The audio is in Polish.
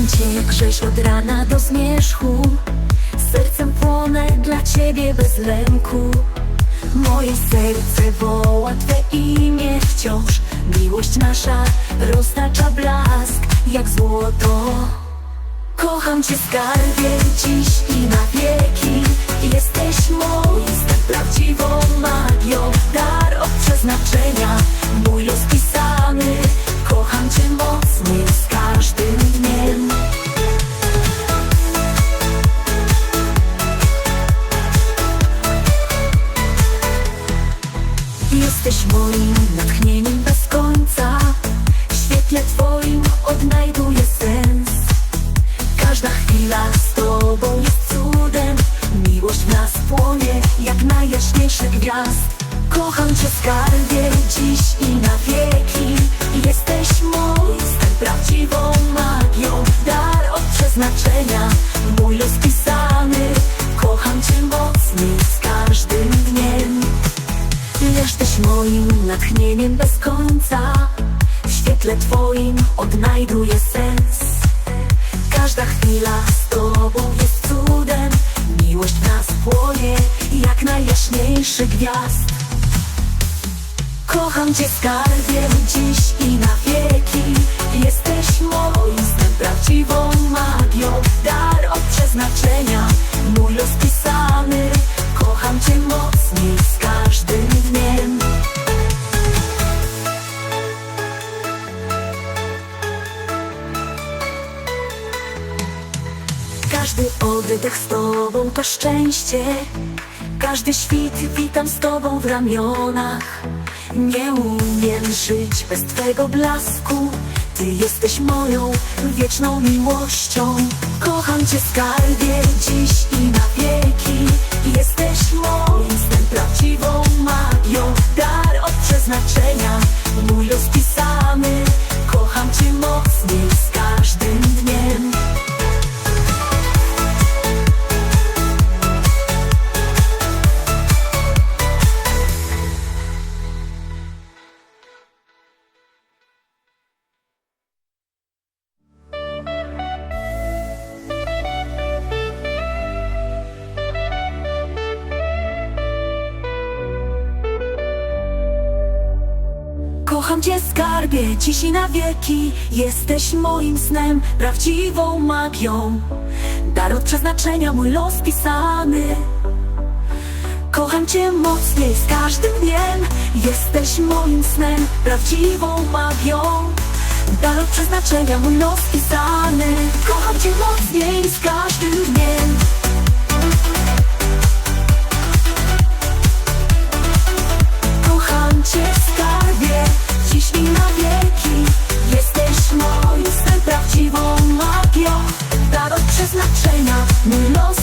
Nie grześ od rana do zmierzchu Sercem płonę dla ciebie bez lęku. Moje serce woła Twe imię wciąż. Miłość nasza roztacza blask jak złoto. Kocham Cię skarbie dziś i na wieki. Jesteś moim snem, Jesteś moim natchnieniem bez końca. W świetle Twoim odnajduję sens. Każda chwila z Tobą jest cudem. Miłość w nas płonie jak najjaśniejszy gwiazd. Kocham Cię skarbie dziś i na wieki. Jesteś snem, prawdziwą magią. Dar od przeznaczenia, mój los pisany. Kocham Cię mocniej z każdym Jesteś moim natchnieniem bez końca. W świetle Twoim odnajduję sens. Każda chwila z Tobą jest cudem. Miłość w nas płonie jak najjaśniejszy gwiazd. Kocham Cię skarbie dziś Każdy oddech z Tobą to szczęście. Każdy świt witam z Tobą w ramionach. Nie umiem żyć bez Twego blasku. Ty jesteś moją wieczną miłością. Kocham Cię skarbie dziś i na wieki. Jesteś moim snem, prawdziwą magią. Dar od przeznaczenia, mój los pisany Kocham Cię mocniej Kocham Cię skarbie, dziś i na wieki. Jesteś moim snem, prawdziwą magią. Dar od przeznaczenia, mój los pisany. Kocham Cię mocniej z każdym dniem. Jesteś moim snem, prawdziwą magią. Dar od przeznaczenia, mój los pisany. Kocham Cię mocniej z każdym me lost.